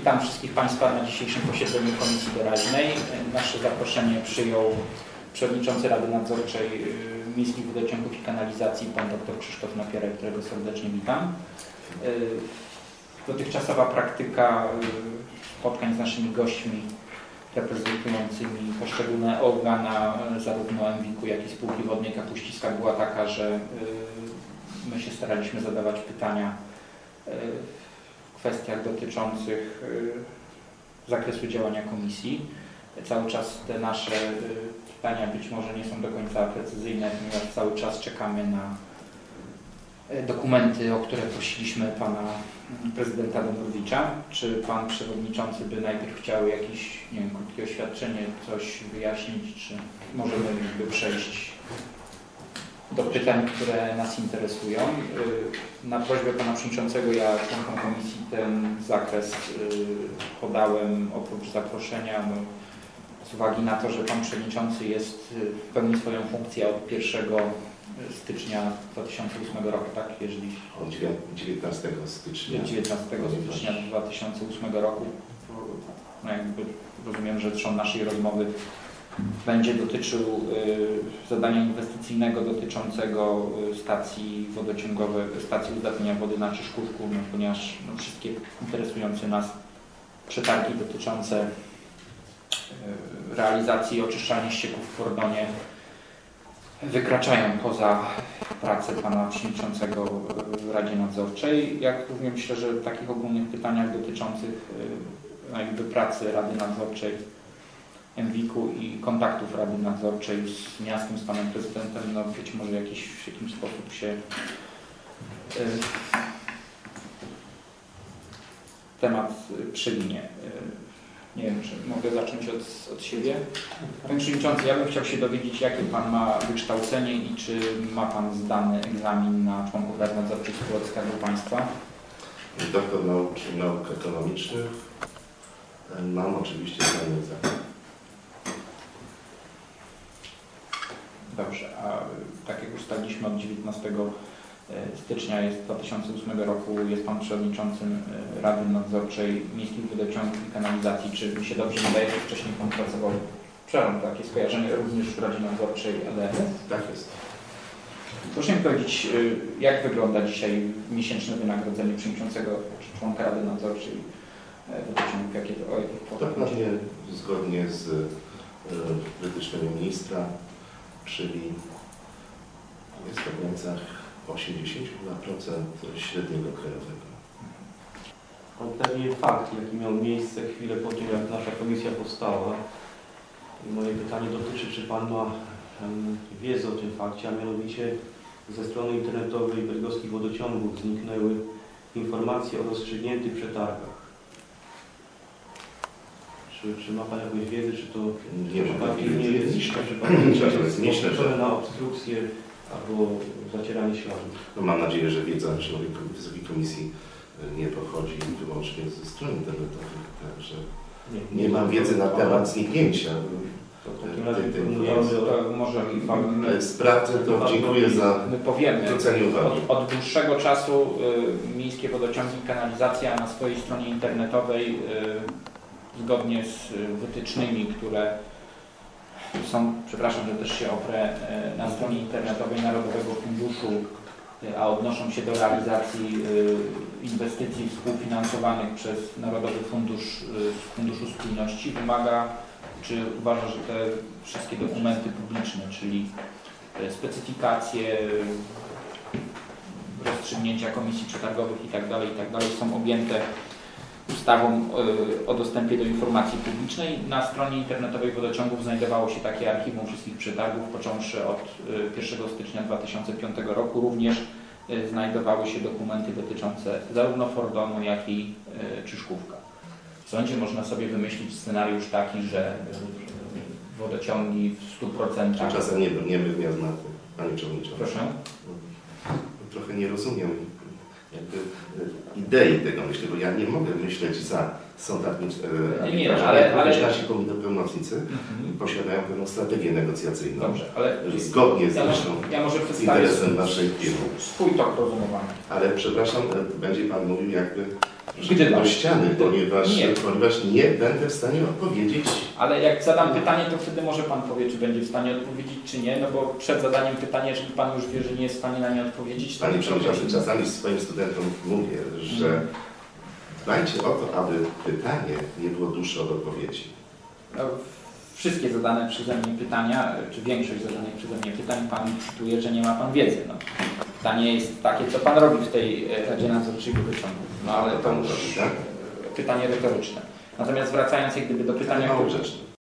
Witam wszystkich Państwa na dzisiejszym posiedzeniu Komisji Doraźnej. Nasze zaproszenie przyjął Przewodniczący Rady Nadzorczej y, Miejskich Wodociągów i Kanalizacji, Pan dr Krzysztof Napierek, którego serdecznie witam. Y, Dotychczasowa praktyka y, spotkań z naszymi gośćmi reprezentującymi poszczególne organa zarówno MWiK-u, jak i spółki wodnej Kapuściska była taka, że my się staraliśmy zadawać pytania kwestiach dotyczących zakresu działania komisji. Cały czas te nasze pytania być może nie są do końca precyzyjne, ponieważ cały czas czekamy na dokumenty, o które prosiliśmy pana prezydenta Dąbrowicza. Czy pan przewodniczący by najpierw chciał jakieś nie wiem, krótkie oświadczenie, coś wyjaśnić, czy możemy jakby przejść do pytań, które nas interesują. Na prośbę pana przewodniczącego ja członkom komisji ten zakres podałem oprócz zaproszenia no, z uwagi na to, że pan przewodniczący jest pełni swoją funkcję od 1 stycznia 2008 roku, tak? Jeżeli Od 19 stycznia. 19 stycznia 2008 roku. No jakby rozumiem, że trzon naszej rozmowy będzie dotyczył y, zadania inwestycyjnego dotyczącego y, stacji wodociągowej, stacji uzdatniania wody na Czyszkówku, no, ponieważ no, wszystkie interesujące nas przetargi dotyczące y, realizacji oczyszczalni ścieków w Fordonie wykraczają poza pracę Pana Przewodniczącego w Radzie Nadzorczej, jak również myślę, że w takich ogólnych pytaniach dotyczących jakby pracy Rady Nadzorczej MWiK-u i kontaktów Rady Nadzorczej z miastem, z Panem Prezydentem, no być może jakiś, w jakimś sposób się y, temat przewinie. Nie wiem, czy mogę zacząć od, od siebie. Panie Przewodniczący, ja bym chciał się dowiedzieć, jakie Pan ma wykształcenie i czy ma Pan zdany egzamin na członków Rady Nadzorczej Spółek Skarbu Państwa? Doktor nauk, nauk ekonomicznych. Mam oczywiście zdany egzamin. Dobrze, a tak jak ustaliliśmy od 19 stycznia jest 2008 roku jest Pan Przewodniczącym Rady Nadzorczej Miejskich Wodociągów i Kanalizacji. Czy mi się dobrze wydaje, że wcześniej Pan pracował, przepraszam, takie skojarzenie również w Radzie Nadzorczej ADS? Tak jest. Proszę mi powiedzieć, jak wygląda dzisiaj miesięczne wynagrodzenie przewodniczącego czy członka Rady Nadzorczej Wodociągów? Jakie to, o jakich Dokładnie zgodnie z wytycznymi ministra, czyli jest to w granicach 80% średniego krajowego. Pewnie fakt, jaki miał miejsce chwilę po tym, jak nasza komisja powstała. I moje pytanie dotyczy, czy Pan ma wiedzę o tym fakcie, a mianowicie ze strony internetowej bydgoskich wodociągów zniknęły informacje o rozstrzygniętych przetargach. Czy, czy ma Pan jakąś wiedzę, czy to Nie przypadkiem nie jest przypadkiem nie na obstrukcję albo zacieranie śladów? No mam nadzieję, że wiedza członek Wysokiej Komisji y, nie pochodzi wyłącznie ze stron internetowych, także nie mam wiedzy na temat zniknięcia. Może Sprawdzę to, dziękuję za My powiemy. zwrócenie uwagi. Od, od dłuższego czasu y, Miejskie Wodociągi i Kanalizacja na swojej stronie internetowej y, zgodnie z y, wytycznymi, które są, przepraszam, że też się oprę, y, na stronie internetowej Narodowego Funduszu, y, a odnoszą się do realizacji y, inwestycji współfinansowanych przez Narodowy Fundusz, y, Funduszu Spójności wymaga, czy uważa, że te wszystkie dokumenty publiczne, czyli y, specyfikacje, rozstrzygnięcia komisji przetargowych itd., itd. są objęte ustawą y, o dostępie do informacji publicznej. Na stronie internetowej wodociągów znajdowało się takie archiwum wszystkich przetargów, począwszy od y, 1 stycznia 2005 roku. Również y, znajdowały się dokumenty dotyczące zarówno Fordonu, jak i y, Czyszkówka. W sądzie można sobie wymyślić scenariusz taki, że y, wodociągi w 100%... Czasem nie, nie bym znaku, Panie Przewodniczący. Proszę. Trochę nie rozumiem jakby e, idei tego myślę, bo ja nie mogę myśleć za sąd. Nie, nie, ale- ale- Nasi pełnomocnicy Mhm. posiadają pewną strategię negocjacyjną. Dobrze, ale Zgodnie z ja, zresztą ja może interesem naszej firmy. swój tok rozumowania. Ale przepraszam, e, będzie Pan mówił jakby Gdyby. do ściany, ponieważ Nie. ponieważ nie będę w stanie odpowiedzieć. Ale jak zadam pytanie, to wtedy może Pan powie, czy będzie w stanie odpowiedzieć, czy nie, no bo przed zadaniem pytania, jeżeli Pan już wie, że nie jest w stanie na nie odpowiedzieć, to... Panie Przewodniczący, czasami swoim studentom mówię, że Mhm. dbajcie o to, aby pytanie nie było dłuższe od odpowiedzi. No, wszystkie zadane przeze mnie pytania, czy większość zadanych przeze mnie pytań, Pan cytuje, że nie ma Pan wiedzy. No. Pytanie jest takie, co Pan robi w tej e, Radzie Nadzorczej Wodociągów. No ale to już tak? pytanie retoryczne. Natomiast wracając jak gdyby do pytania, Mało grzeczne.